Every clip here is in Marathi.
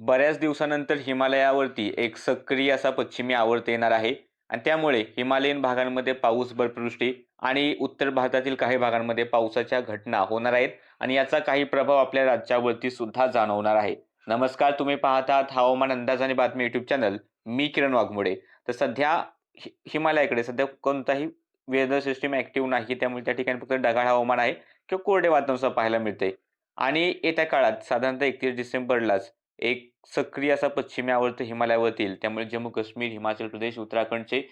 बऱ्याच दिवसानंतर हिमालयावरती एक सक्रिय असा पश्चिमी आवर्त येणार आहे. आणि त्यामुळे हिमालयीन भागांमध्ये पाऊस बर्फवृष्टी आणि उत्तर भारतातील काही भागांमध्ये पावसाच्या घटना होणार आहेत. आणि याचा काही प्रभाव आपल्या राज्यावरती सुद्धा जाणवणार आहे. नमस्कार तुम्ही पाहत आहात हवामान अंदाज आणि बातमी युट्यूब चॅनल मी किरण वाघमोडे. तर सध्या हि- हिमालयाकडे सध्या कोणताही वेदर सिस्टीम ऍक्टिव्ह नाही त्यामुळे त्या ठिकाणी फक्त ढगाळ हवामान आहे किंवा कोरडे वातावरण पाहायला मिळते आणि येत्या काळात साधारणतः एकतीस डिसेंबरलाच एक सक्रिय असा पश्चिमी आवर्त हिमालयावरती येईल. त्यामुळे जम्मू काश्मीर हिमाचल प्रदेश उत्तराखंडचे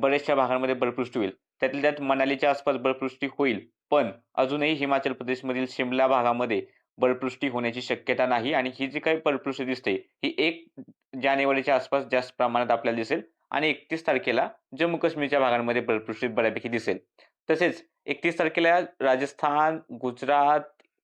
बऱ्याचशा भागांमध्ये बर्फवृष्टी होईल. त्यातल्या त्यात मनालीच्या आसपास बर्फवृष्टी होईल पण अजूनही हिमाचल प्रदेशमधील शिमला भागामध्ये बर्फवृष्टी होण्याची शक्यता नाही आणि ही जी काही बर्फवृष्टी दिसते ही एक जानेवारीच्या आसपास जास्त प्रमाणात आपल्याला दिसेल आणि एकतीस तारखेला जम्मू काश्मीरच्या भागांमध्ये बर्फवृष्टी बऱ्यापैकी दिसेल. तसेच एकतीस तारखेला राजस्थान गुजरात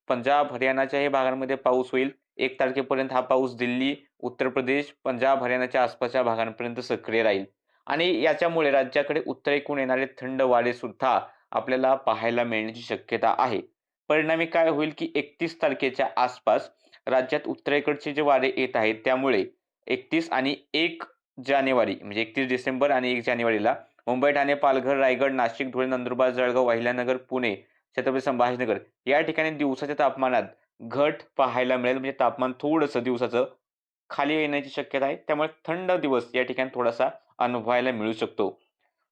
पंजाब हरियाणाच्याही भागांमध्ये पाऊस होईल. एक तारखेपर्यंत हा पाऊस दिल्ली उत्तर प्रदेश पंजाब हरियाणाच्या आसपासच्या भागांपर्यंत सक्रिय राहील. आणि याच्यामुळे राज्याकडे उत्तरेकडून येणारे थंड वारे सुद्धा आपल्याला पाहायला मिळण्याची शक्यता आहे. परिणामी काय होईल की एकतीस तारखेच्या आसपास राज्यात उत्तरेकडचे जे वारे येत आहेत त्यामुळे एकतीस आणि एक जानेवारी म्हणजे एकतीस डिसेंबर आणि एक जानेवारीला मुंबई ठाणे पालघर रायगड नाशिक धुळे नंदुरबार जळगाव अहिल्यानगर पुणे छत्रपती संभाजीनगर या ठिकाणी दिवसाच्या तापमानात घट पाहायला मिळेल. म्हणजे तापमान थोडंसं दिवसाचं खाली येण्याची शक्यता आहे. त्यामुळे थंड दिवस या ठिकाणी थोडासा अनुभवायला मिळू शकतो.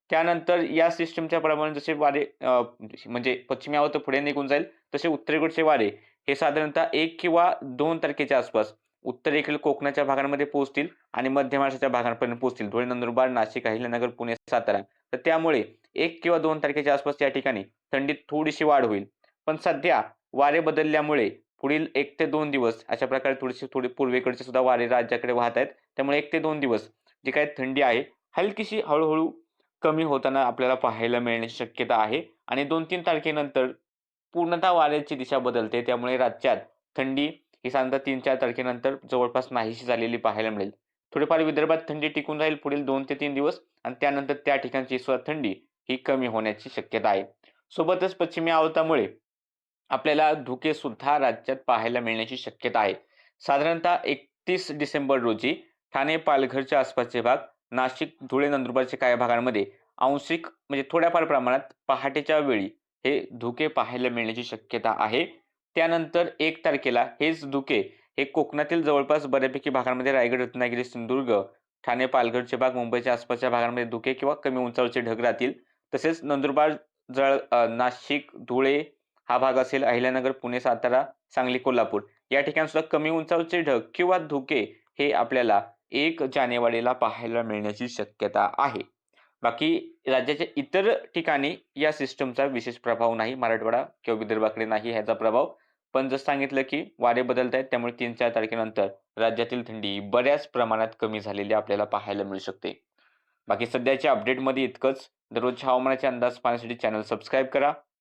त्यानंतर या सिस्टमच्या प्रमाणे जसे वारे म्हणजे पश्चिमी पुढे निघून जाईल तसे उत्तरेकडचे वारे हे साधारणतः एक किंवा दोन तारखेच्या आसपास उत्तरेकडील कोकणाच्या भागांमध्ये पोहोचतील आणि मध्य महाराष्ट्राच्या भागांपर्यंत पोहोचतील. धुळे नंदुरबार नाशिक अहिल्यानगर पुणे सातारा. तर त्यामुळे एक किंवा दोन तारखेच्या आसपास या ठिकाणी थंडीत थोडीशी वाढ होईल. पण सध्या वारे बदलल्यामुळे पुढील एक ते दोन दिवस अशा प्रकारे थोडीशी थोडी पूर्वेकडचे सुद्धा वारे राज्याकडे वाहत आहेत. त्यामुळे एक ते दोन दिवस जी काही थंडी आहे हलकीशी हळूहळू कमी होताना आपल्याला पाहायला मिळण्याची शक्यता आहे. आणि दोन तीन तारखेनंतर पूर्णतः वाऱ्याची दिशा बदलते. त्यामुळे राज्यात थंडी ही साधारणतः तीन चार तारखेनंतर जवळपास नाहीशी झालेली पाहायला मिळेल. थोडीफार विदर्भात थंडी टिकून राहील पुढील दोन ते तीन दिवस आणि त्यानंतर त्या ठिकाणची सुद्धा थंडी ही कमी होण्याची शक्यता आहे. सोबतच पश्चिमी आवतामुळे आपल्याला धुके सुद्धा राज्यात पाहायला मिळण्याची शक्यता आहे. साधारणतः एकतीस डिसेंबर रोजी ठाणे पालघरच्या आसपासचे भाग नाशिक धुळे नंदुरबारच्या काही भागांमध्ये आंशिक म्हणजे थोड्याफार प्रमाणात पहाटेच्या वेळी हे धुके पाहायला मिळण्याची शक्यता आहे. त्यानंतर एक तारखेला हेच धुके हे कोकणातील जवळपास बऱ्यापैकी भागांमध्ये रायगड रत्नागिरी सिंधुदुर्ग ठाणे पालघरचे भाग मुंबईच्या आसपासच्या भागांमध्ये धुके किंवा कमी उंचावरचे ढग राहतील. तसेच नंदुरबार जळ नाशिक धुळे हा भाग असेल अहिल्यानगर पुणे सातारा सांगली कोल्हापूर. या ठिकाणी सुद्धा कमी उंचावरचे ढग किंवा धुके हे आपल्याला एक जानेवारीला पाहायला मिळण्याची शक्यता आहे. बाकी राज्याच्या इतर ठिकाणी या सिस्टमचा विशेष प्रभाव नाही मराठवाडा किंवा विदर्भाकडे नाही ह्याचा प्रभाव. पण जसं सांगितलं की वारे बदलत आहेत त्यामुळे तीन चार तारखेनंतर राज्यातील थंडी बऱ्याच प्रमाणात कमी झालेली आपल्याला पाहायला मिळू शकते. बाकी सध्याच्या अपडेटमध्ये इतकंच. दररोजच्या हवामानाचे अंदाज पाहण्यासाठी चॅनल सबस्क्राईब करा.